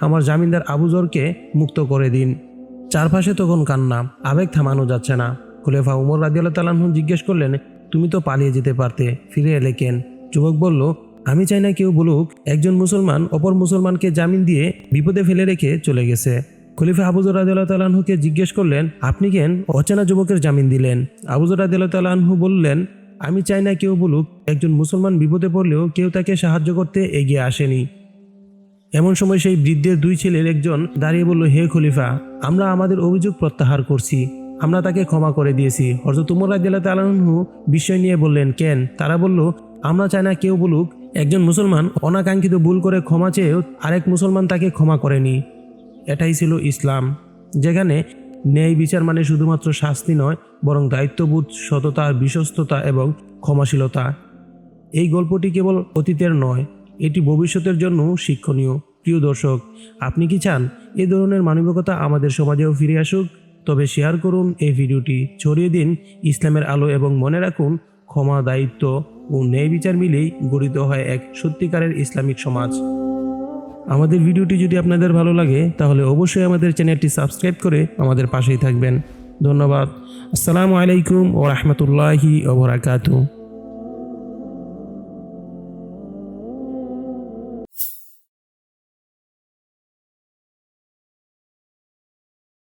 আমার জামিনদার আবুজরকে মুক্ত করে দিন। চারপাশে তখন কান্না, আবেগ থামানো যাচ্ছে না। খুলেফা উমর রাদিয়াল্লাহু তাআলাহু জিজ্ঞেস করলেন, তুমি তো পালিয়ে যেতে পারতে, ফিরে এলে কেন? যুবক বলল, আমি চাই না কেউ বলুক, একজন মুসলমান অপর মুসলমানকে জামিন দিয়ে বিপদে ফেলে রেখে চলে গেছে। খলিফা আবুজর রাদিয়াল্লাহু তাআলাহুকে জিজ্ঞেস করলেন, আপনি কেন অচেনা যুবকের জামিন দিলেন? আবুজর রাদিয়াল্লাহু তাআলাহু বললেন, আমি চাই না কেউ বলুক, একজন মুসলমান বিপদে পড়লেও কেউ তাকে সাহায্য করতে এগিয়ে আসেনি। এমন সময় সেই বৃদ্ধের দুই ছেলের একজন দাঁড়িয়ে বলল, হে খলিফা, আমরা আমাদের অভিযোগ প্রত্যাহার করছি। আমরা তাকে ক্ষমা করে দিয়েছি। হজরত উমর রাদিয়াল্লাহু তাআলাহু বিষয় নিয়ে বললেন, কেন? তারা বলল, আমরা চাই না কেউ বলুক, একজন মুসলমান অনাকাঙ্ক্ষিত ভুল করে ক্ষমা চেয়েও আরেক মুসলমান তাকে ক্ষমা করেনি। এটাই ছিল ইসলাম, যেখানে ন্যায় বিচার মানে শুধুমাত্র শাস্তি নয়, বরং দায়িত্ববোধ, সততা, বিশ্বস্ততা এবং ক্ষমাশীলতা। এই গল্পটি কেবল অতীতের নয় এটি ভবিষ্যতের জন্য শিক্ষণীয়। প্রিয় দর্শক, আপনি কি চান এ ধরনের মানবিকতা আমাদের সমাজেও ফিরে আসুক? তবে শেয়ার করুন এই ভিডিওটি। ছড়িয়ে দিন ইসলামের আলো এবং মনে রাখুন, ক্ষমা, দায়িত্ব ও ন্যায় বিচার মিলেই গঠিত হয় এক সত্যিকারের ইসলামিক সমাজ। আমাদের ভিডিওটি যদি আপনাদের ভালো লাগে, তাহলে অবশ্যই আমাদের চ্যানেলটি সাবস্ক্রাইব করে আমাদের পাশেই থাকবেন। ধন্যবাদ। আসসালামু আলাইকুম ও রহমতুল্লাহি ওবরাকাতু